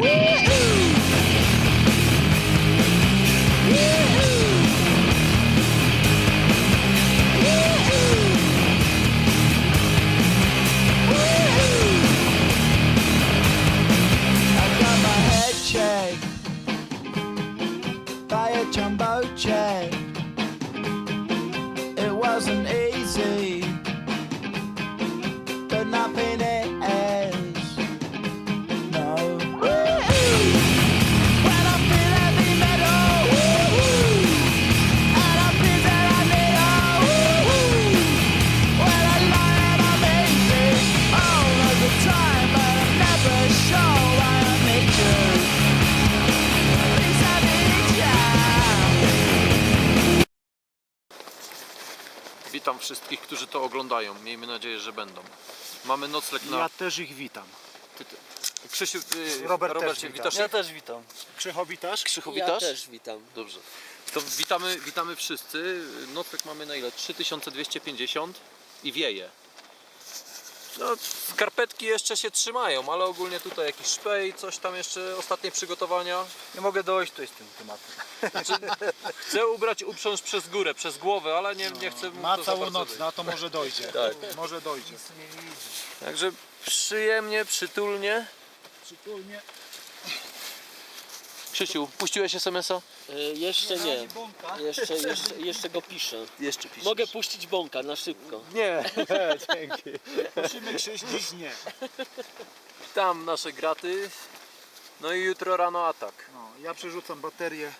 Woo! Miejmy nadzieję, że będą. Mamy nocleg na... Ja też ich witam. Ty, ty. Krzysiu, ty, Robert też Robercie, wita. witasz Ja też witam. Krzycho witasz? Krzychu, Ja witasz? też witam. Dobrze. To witamy, witamy wszyscy. Nocleg mamy na ile? 3250 i wieje. No, skarpetki jeszcze się trzymają, ale ogólnie tutaj jakiś szpej, coś tam jeszcze, ostatnie przygotowania. Nie mogę dojść tutaj z tym tematem. Chcę ubrać uprząż przez górę, przez głowę, ale nie, nie chcę mu Ma to za całą bardzo noc, na to może dojdzie. Tak. Może dojdzie. Także przyjemnie, przytulnie. Przytulnie. Krzysiu, puściłeś SMS-a? E, jeszcze nie. Jeszcze, jeszcze, jeszcze go piszę. Jeszcze piszę. Mogę puścić bąka na szybko. Nie, dzięki. Musimy Krzyś, dziś nie. Tam nasze graty. No i jutro rano atak. No, ja przerzucam baterie,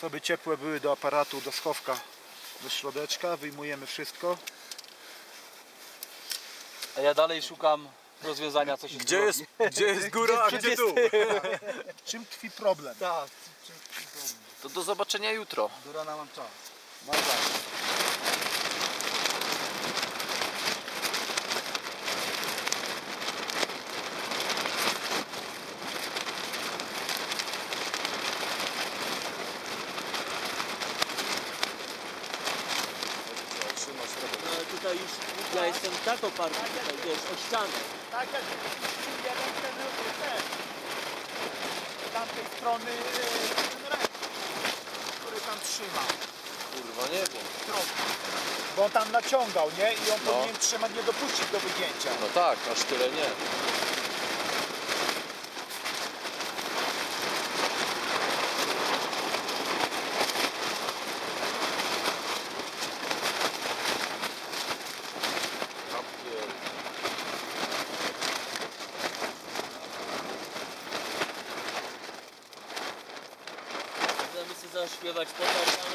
co by ciepłe były do aparatu, do schowka, do środeczka. Wyjmujemy wszystko. A ja dalej szukam rozwiązania, co się Gdzie jest, gdzie jest góra, a gdzie dół? Czym tkwi problem? Tak, To do zobaczenia jutro. do rana mam czas ale tutaj już ja tak oparty tutaj, wiesz, o ścianę. Tak jak jeden ten, ten, z tamtej strony ten ręcznik, który tam trzyma. Kurwa, nie wiem. Bo on tam naciągał, nie? I on No. powinien trzymać, nie dopuścić do wygięcia. No tak, aż tyle nie. Sobie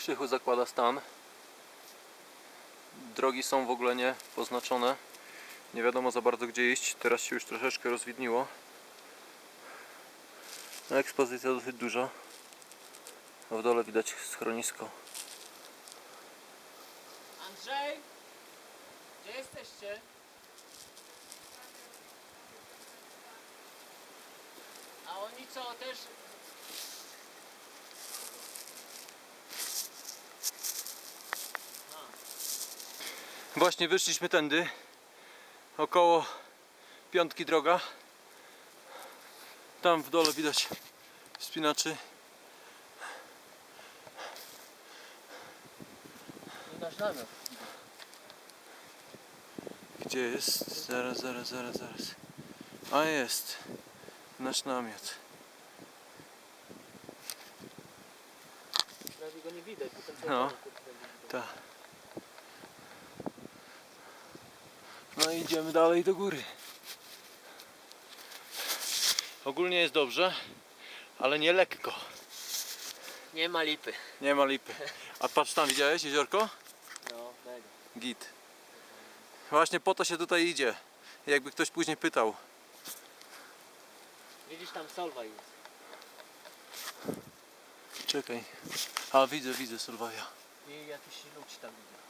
Krzychu zakłada stan. Drogi są w ogóle nie poznaczone. Nie wiadomo za bardzo gdzie iść. Teraz się już troszeczkę rozwidniło. No, ekspozycja dosyć duża. A w dole widać schronisko. Andrzej? Gdzie jesteście? A oni co, też... Właśnie wyszliśmy tędy. Około piątki droga. Tam w dole widać wspinaczy. Nasz namiot. Gdzie jest? Zaraz, zaraz, zaraz, zaraz. A jest. Nasz namiot. Prawie go nie widać. No. Tak. No i idziemy dalej do góry. Ogólnie jest dobrze, ale nie lekko. Nie ma lipy. Nie ma lipy. A patrz tam, widziałeś jeziorko? No, mega. Git. Właśnie po to się tutaj idzie. Jakby ktoś później pytał. Widzisz tam solwa jest. Czekaj. A widzę, widzę Solwaja. I jakiś ludzi tam widzę.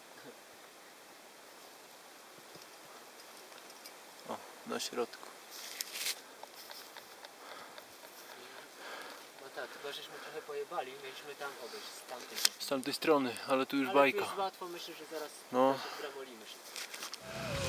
O, na środku. No tak, tylko żeśmy trochę pojebali, mieliśmy tam obejść z tamtej strony. Z tamtej strony, ale tu już Ale bajka. tu jest łatwo, myślę, że zaraz No. się.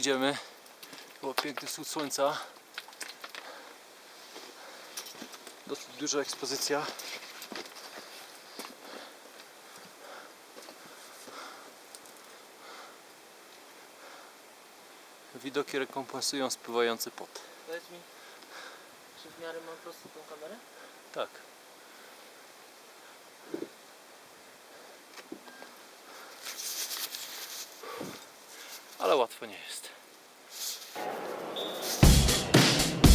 Idziemy. Było piękny wschód słońca. Dosyć duża ekspozycja. Widoki rekompensują spływający pot. Powiedz mi, czy w miarę mam prosto tą kamerę? Tak. Ale łatwo nie jest.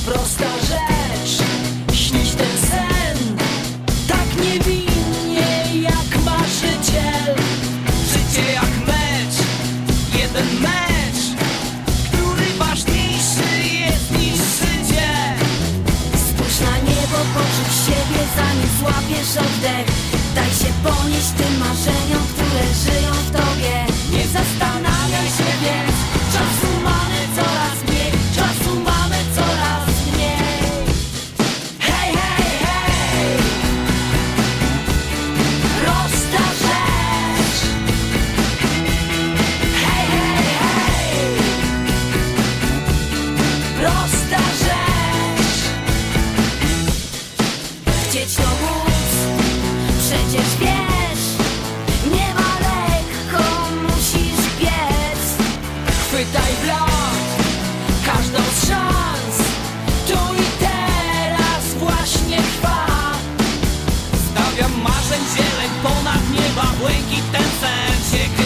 Prosta rzecz, śnić ten sen. Tak niewinnie jak marzyciel. Życie jak mecz, jeden mecz Który ważniejszy jest niż życie. Spójrz na niebo, poczuj siebie zanim złapiesz oddech. Daj się ponieść tym marzeniom, które żyją w tobie. Nie zastanawiaj marzeń zieleń ponad nieba Błękit ten sen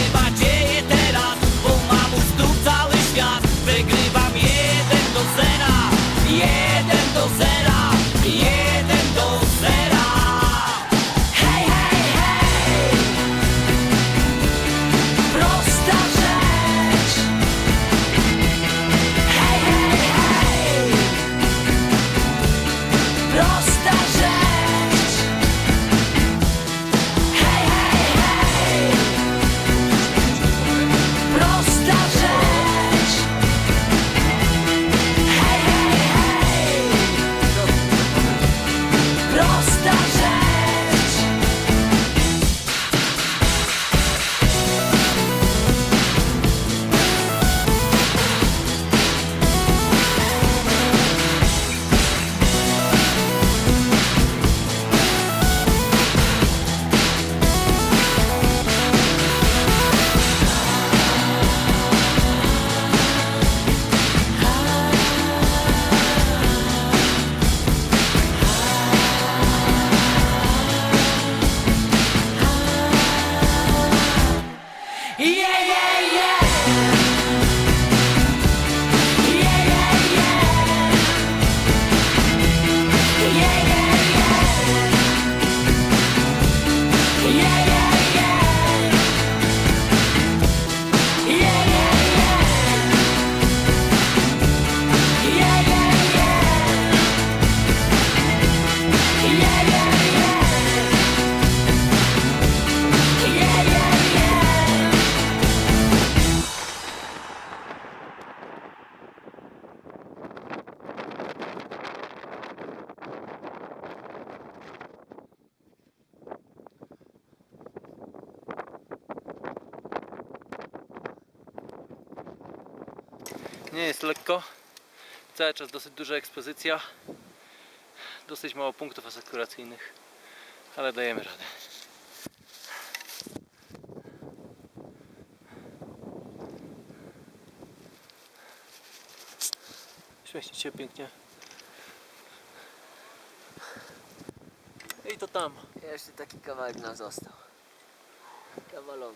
cały czas dosyć duża ekspozycja, dosyć mało punktów asekuracyjnych, ale dajemy radę. Świeci się pięknie. I to tam. Jeszcze taki kawałek nam został. Kawalon.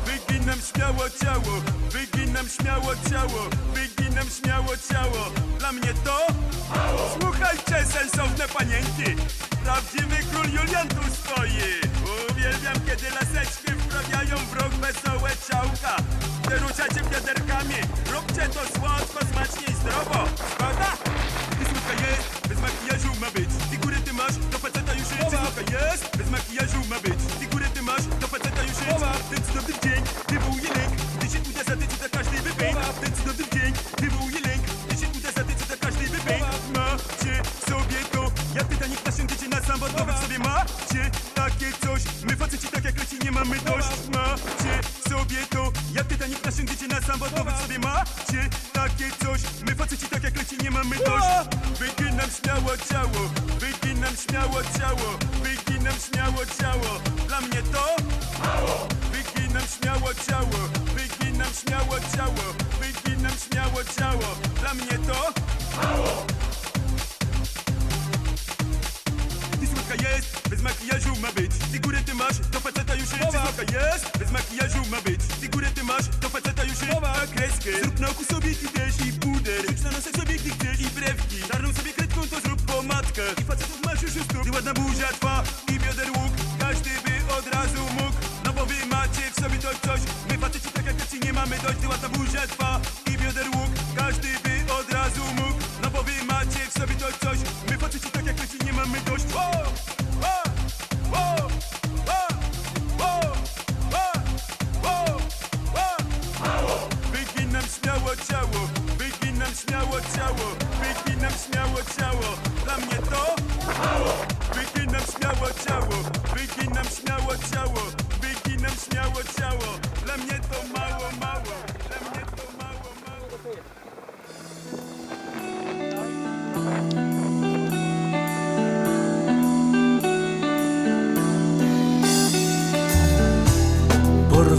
Wyginam śmiało ciało, wyginam śmiało ciało, wyginam śmiało ciało. Dla mnie to Słuchajcie, sensowne panienki Prawdziwy król Julian tu stoi Uwielbiam, kiedy laseczki wprawiają w rok wesołe ciałka Gdy ruszacie wiaderkami Róbcie to słodko, smacznie i zdrowo? Już jest A kreskę, zrób na oku sobie ty też i puder. Rzuć na nosek sobie gdy chcesz i brewki. Czarną sobie kredką to zrób pomadkę I facetów masz już stóp Ty ładna buzia twa i bioder łuk Każdy by od razu mógł. No bo wy macie w sobie to coś. My faceci tak jak ci nie mamy dość. Ty ładna buzia twa i bioder łuk Każdy by od razu mógł. No bo wy macie w sobie to coś. My faceci tak jak ci nie mamy dość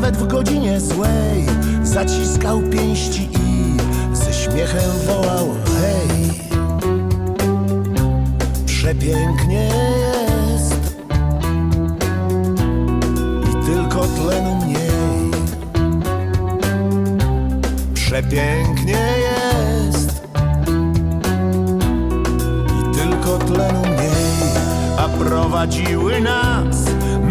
nawet w godzinie złej. Zaciskał pięści i ze śmiechem wołał hej. Przepięknie jest. I tylko tlenu mniej. Przepięknie jest. I tylko tlenu mniej, a prowadziły nas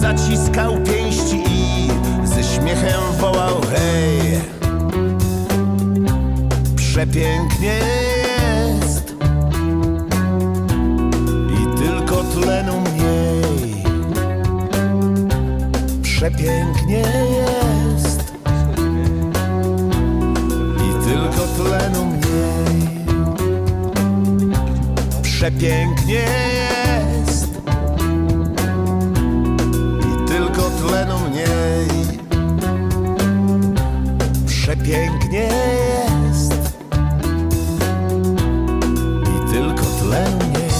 zaciskał pięści i ze śmiechem wołał hej. Przepięknie jest i tylko tlenu mniej. Przepięknie jest i tylko tlenu mniej. Przepięknie jest pięknie jest i tylko tlenu mniej.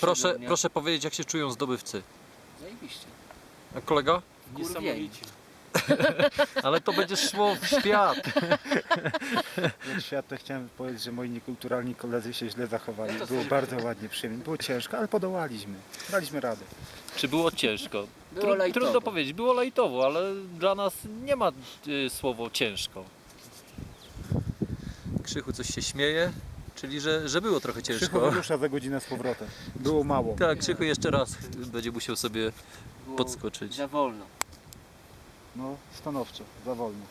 Proszę, proszę powiedzieć, jak się czują zdobywcy. Zajebiście. A kolega? Niesamowicie. Ale to będzie szło w świat. Jak świat to chciałem powiedzieć, że moi niekulturalni koledzy się źle zachowali. Było bardzo ładnie, przyjemnie. Było ciężko, ale podołaliśmy. Daliśmy radę. Czy było ciężko? Było Tru- lajtowo. Trudno powiedzieć, było lajtowo, ale dla nas nie ma y, słowo ciężko. Krzychu coś się śmieje, czyli że, że było trochę Krzychu ciężko. wyrusza za godzinę z powrotem. Było mało. Tak, Krzychu jeszcze raz będzie musiał sobie Było podskoczyć. Za wolno. No, stanowczo, za wolno.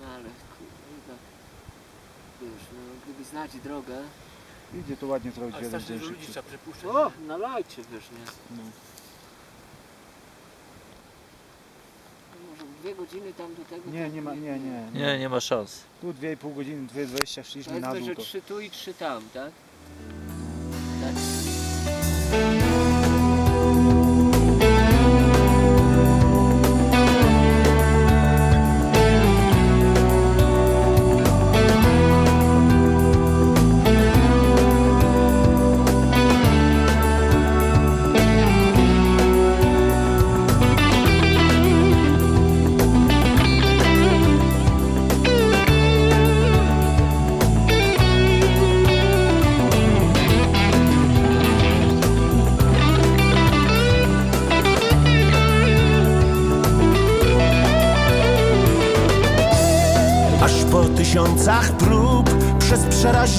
No ale kurwa. Wiesz, no gdyby znać drogę. Idzie to ładnie zrobić Ale w jeden strasznie dzień dużo ludzi szybciej. trzeba przepuszczać. O, nalajcie, wiesz, nie? No. No Może dwie godziny tam do tego. Nie, nie ma, nie, nie. Nie, nie ma szans. Tu 2,5 godziny, 2,20 szliśmy na Powiedzmy, dół. że To. trzy tu i trzy tam? Tak.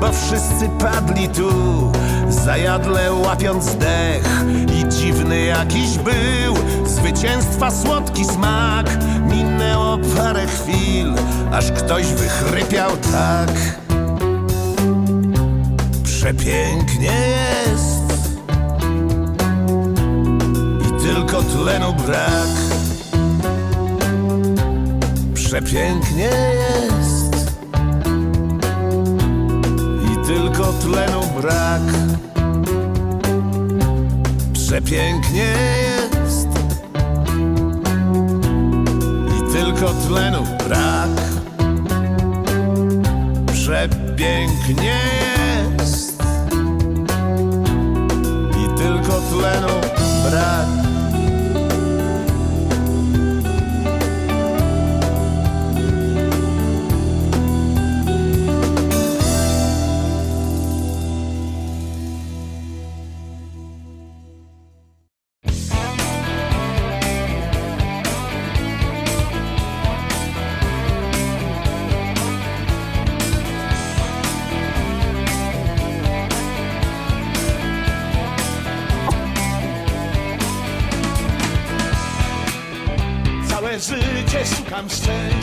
bo wszyscy padli tu, zajadle łapiąc dech i dziwny jakiś był zwycięstwa słodki smak. Minęło parę chwil, aż ktoś wychrypiał tak. Przepięknie jest i tylko tlenu brak. Przepięknie jest tylko tlenu brak. Przepięknie jest i tylko tlenu brak. Przepięknie jest i tylko tlenu brak. Życie szukam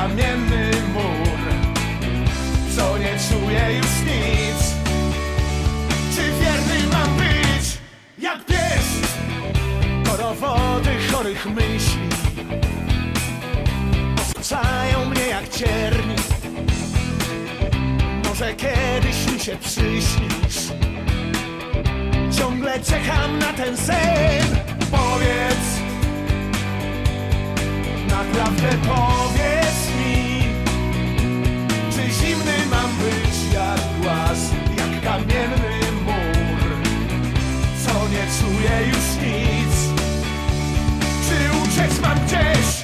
kamienny mur. Co nie czuję już nic. Czy wierny mam być? Jak pies? Korowody chorych myśli Osaczają mnie jak cierni. Może kiedyś mi się przyśnisz. Ciągle czekam na ten sen. Powiedz. Naprawdę powiedz Zimny mam być jak głaz, jak kamienny mur Co nie czuję już nic Czy uciec mam gdzieś?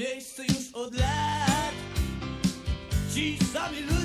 Miejsce już od lat. Ci sami ludzie